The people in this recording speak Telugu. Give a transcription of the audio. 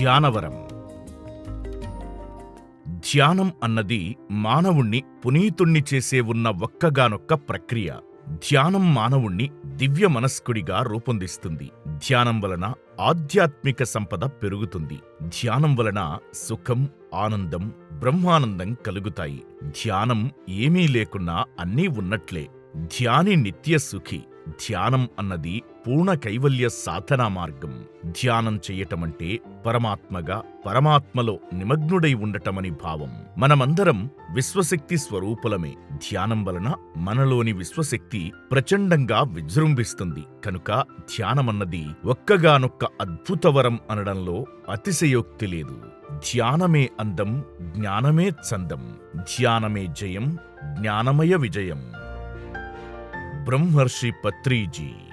ధ్యానవరం. ధ్యానం అన్నది మానవుణ్ణి పునీతుణ్ణి చేసే ఉన్న ఒక్కగానొక్క ప్రక్రియ. ధ్యానం మానవుణ్ణి దివ్య మనస్కుడిగా రూపొందిస్తుంది. ధ్యానం వలన ఆధ్యాత్మిక సంపద పెరుగుతుంది. ధ్యానం వలన సుఖం ఆనందం బ్రహ్మానందం కలుగుతాయి. ధ్యానం ఏమీ లేకున్నా అన్నీ ఉన్నట్లే. ధ్యాని నిత్య సుఖి. ధ్యానం అన్నది పూర్ణ కైవల్య సాధనా మార్గం. ధ్యానం చెయ్యటమంటే పరమాత్మగా పరమాత్మలో నిమగ్నుడై ఉండటమని భావం. మనమందరం విశ్వశక్తి స్వరూపులమే. ధ్యానం వలన మనలోని విశ్వశక్తి ప్రచండంగా విజృంభిస్తుంది. కనుక ధ్యానమన్నది ఒక్కగానొక్క అద్భుతవరం అనడంలో అతిశయోక్తి లేదు. ధ్యానమే అందం జ్ఞానమే చందం. ధ్యానమే జయం జ్ఞానమయ విజయం. ब्रह्मर्षि पत्री जी।